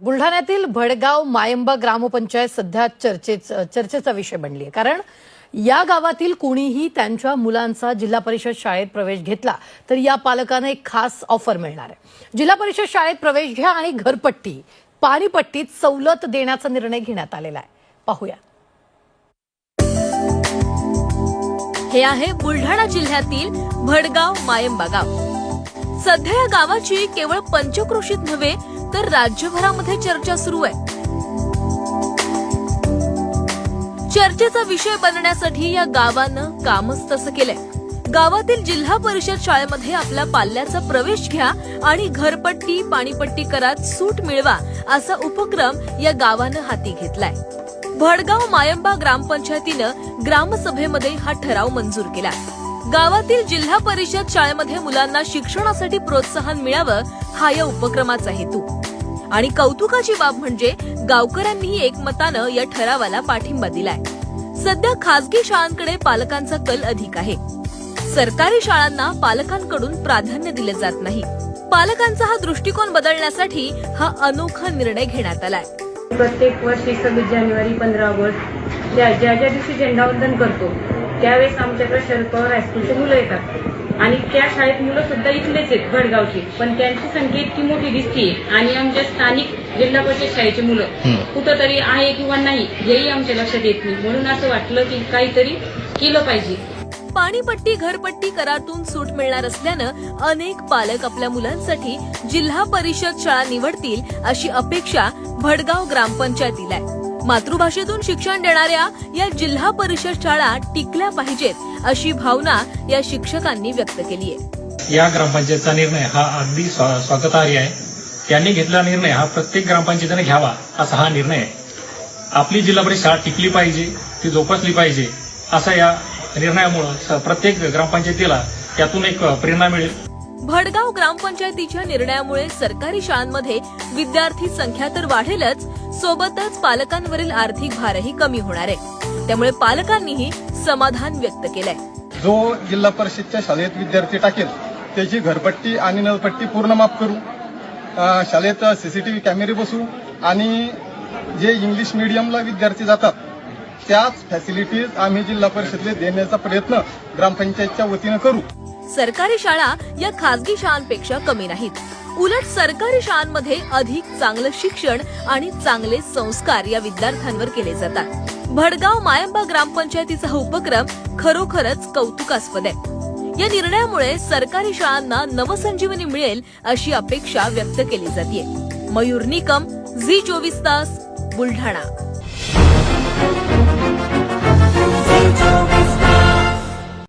बुलढाण्यातील भडगाव मायंबा ग्रामपंचायत सध्या चर्चेच चर्चेचा विषय बनली आहे. कारण या गावातील कुणीही त्यांच्या मुलांचा जिल्हा परिषद शाळेत प्रवेश घेतला तर या पालकांना एक खास ऑफर मिळणार आहे. जिल्हा परिषद शाळेत प्रवेश घ्या आणि घरपट्टी पाणीपट्टीत सवलत देण्याचा निर्णय घेण्यात आलेला आहे. पाहूया. हे आहे बुलढाणा जिल्ह्यातील भडगाव मायंबा गाव. सध्या या गावाची केवळ पंचक्रोशीत नव्हे तर राज्यभरामध्ये चर्चा सुरू आहे. चर्चेचा विषय बनण्यासाठी या गावानं कामच तसं केलंय. गावातील जिल्हा परिषद शाळेमध्ये आपल्या पाल्याचा प्रवेश घ्या आणि घरपट्टी पाणीपट्टी करात सूट मिळवा असा उपक्रम या गावानं हाती घेतलाय. भडगाव मायंबा ग्रामपंचायतीनं ग्रामसभेमध्ये हा ठराव मंजूर केला गावातील जिल्हा परिषद शाळेमध्ये मुलांना शिक्षणासाठी प्रोत्साहन मिळावं हा या उपक्रमाचा हेतू. आणि कौतुकाची बाब म्हणजे गावकऱ्यांनीही एकमतानं या ठरावाला पाठिंबा दिलाय. सध्या खासगी शाळांकडे पालकांचा कल अधिक आहे. सरकारी शाळांना पालकांकडून प्राधान्य दिले जात नाही. पालकांचा हा दृष्टिकोन बदलण्यासाठी हा अनोखा निर्णय घेण्यात आलाय. प्रत्येक वर्षी सव्वीस जानेवारी पंधरा ऑगस्ट ज्या ज्या दिवशी झेंडावंदन करतो त्यावेळेस आमच्याकडे शरद पवार हायस्कूलचे मुलं येतात. आणि त्या शाळेत मुलं सुद्धा इथलेच आहेत भडगावची. पण त्यांची संख्या इतकी मोठी दिसते आणि आमच्या स्थानिक जिल्हा परिषद शाळेची मुलं कुठंतरी आहे किंवा नाही हेही आमच्या लक्षात येत नाही. म्हणून असं वाटलं की काहीतरी केलं पाहिजे. पाणीपट्टी घरपट्टी करातून सूट मिळणार असल्यानं अनेक पालक आपल्या मुलांसाठी जिल्हा परिषद शाळा निवडतील अशी अपेक्षा भडगाव ग्रामपंचायतीला आहे. मातृभाषेतून शिक्षण देणाऱ्या या जिल्हा परिषद शाळा टिकल्या पाहिजेत अशी भावना या शिक्षकांनी व्यक्त केली आहे. या ग्रामपंचायतचा निर्णय हा अगदी स्वागतार्ह आहे. त्यांनी घेतलेला निर्णय हा प्रत्येक ग्रामपंचायतीने घ्यावा असा हा निर्णय आहे. आपली जिल्हा परिषद शाळा टिकली पाहिजे ती जोपासली पाहिजे असा या निर्णयामुळं प्रत्येक ग्रामपंचायतीला त्यातून एक प्रेरणा मिळेल. भडगाव ग्रामपंचायतीच्या निर्णयामुळे सरकारी शाळांमध्ये विद्यार्थी संख्या तर वाढेलच सोबतच पालकांवरील आर्थिक भारही कमी होणार आहे. त्यामुळे पालकांनीही समाधान व्यक्त केलंय. जो जिल्हा परिषदच्या शाळेत विद्यार्थी टाकेल त्याची घरपट्टी आणि नळपट्टी पूर्ण माफ करू. शाळेत सीसीटीव्ही कॅमेरे बसू आणि जे इंग्लिश मिडियमला विद्यार्थी जातात त्याच फॅसिलिटीज आम्ही जिल्हा परिषदेला देण्याचा प्रयत्न ग्रामपंचायतच्या वतीनं करू. सरकारी शाळा या खासगी शाळांपेक्षा कमी नाहीत. उलट सरकारी शाळांमध्ये अधिक चांगलं शिक्षण आणि चांगले संस्कार या विद्यार्थ्यांवर केले जातात. भडगाव मायंबा ग्रामपंचायतीचा हा उपक्रम खरोखरच कौतुकास्पद आहे. या निर्णयामुळे सरकारी शाळांना नवसंजीवनी मिळेल अशी अपेक्षा व्यक्त केली जाते मयूर निकम झी चोवीस तास बुलढाणा.